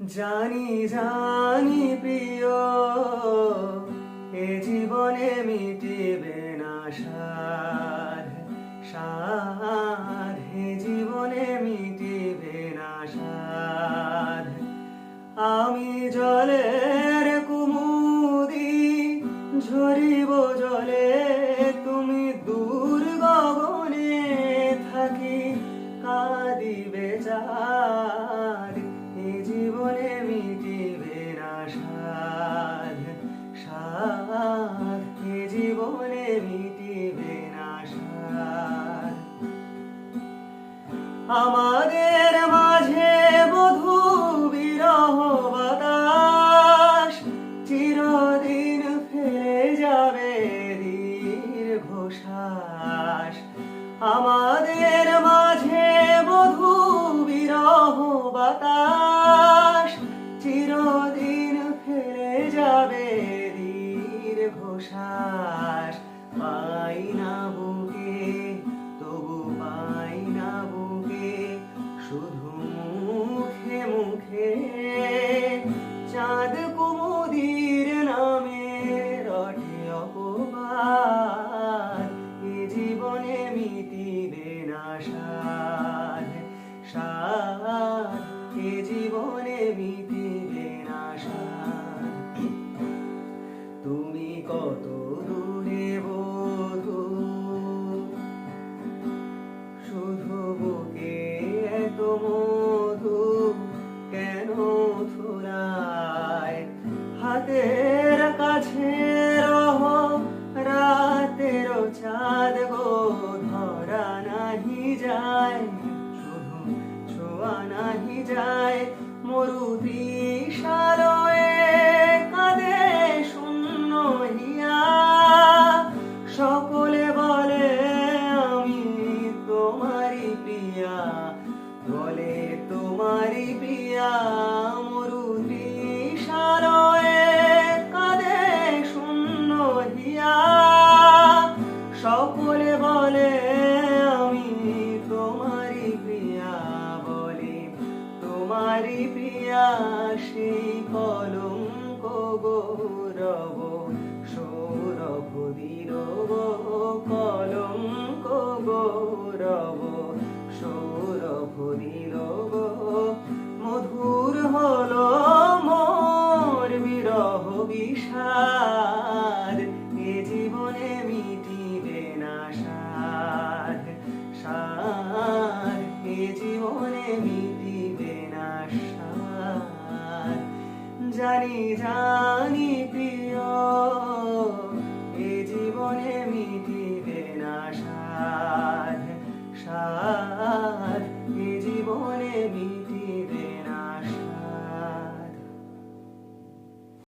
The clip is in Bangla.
জানি জানি প্রিয়, এ জীবনে মিটিবে না সাধ সাধ এ জীবনে মিটিবে না সাধ আমি জলের কুমুদি, ঝরিব জলে, তুমি দূর গগনে থাকি, কাঁদিবে চাঁদ। মিটিবে না আমাদের মাঝে বধু বিরহ বাতাস চিরদিন ফেলে যাবে দীর্ঘশ্বাস। আমাদের Yeah. কেন থুরায়? হাতের কাছে রহ, রাতের চাঁদ গো, ধরা নাহি যায়, শুধু ছোঁয়া নাহি যায়। মরুতি সারয়ে কাঁদে শূন্য হিয়া। সকলে বলে, আমি তোমারি প্রিয়া। বলে তোমারি প্রিয়া মরুতি সারয়ে কাঁদে শূন্য হিয়া। সকলে বলে, আমি তোমারি প্রিয়া। বলে তোমারি প্রিয়া সেই কলঙ্ক গৌরব সৌরভ দিরব জানি জানি